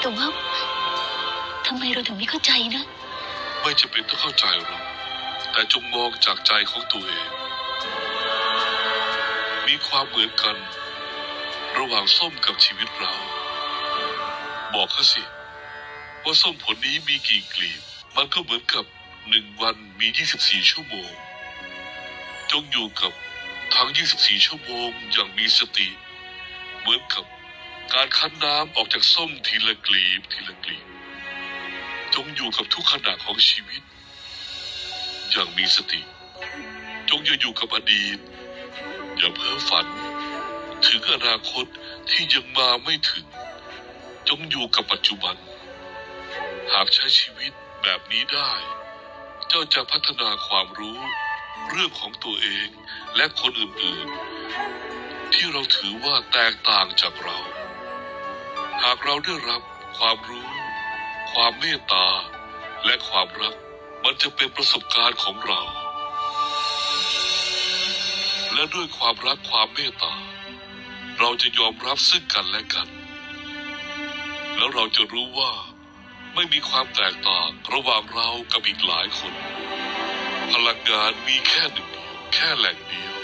แต่ว่าทำไมเราถึงไม่เข้าใจนะ ไม่จำเป็นต้องเข้าใจหรอกแต่จงมองจากใจของตัวเอง มีความเหมือนกัน ระหว่างส้มกับชีวิตเรา บอกเขาสิ ว่าส้มผลนี้มีกี่กลีบ มันก็เหมือนกับหนึ่งวันมี 24 ชั่วโมง จงอยู่กับทั้ง 24 ชั่วโมงอย่างมีสติ เหมือนกับ การคั้นน้ำออกจากส้มทีละกลีบทีละกลีบ จงอยู่กับทุกขณะของชีวิต อย่างมีสติ จงอย่าอยู่กับอดีต อย่าเพ้อฝัน ถึงอนาคตที่ยังมาไม่ถึง จงอยู่กับปัจจุบัน หากใช้ชีวิตแบบนี้ได้ เจ้าจะพัฒนาความรู้ เรื่องของตัวเองและคนอื่นๆ ที่เราถือว่าแตกต่างจากเรา หากเราได้รับความรู้ ความเมตตา และความรัก มันจะเป็นประสบการณ์ของเรา และด้วยความรักความเมตตา เราจะยอมรับซึ่งกันและกัน แล้วเราจะรู้ว่าไม่มีความแตกต่างระหว่างเรากับอีกหลายคน พลังงานมีแค่หนึ่งเดียวแค่แหล่งเดียว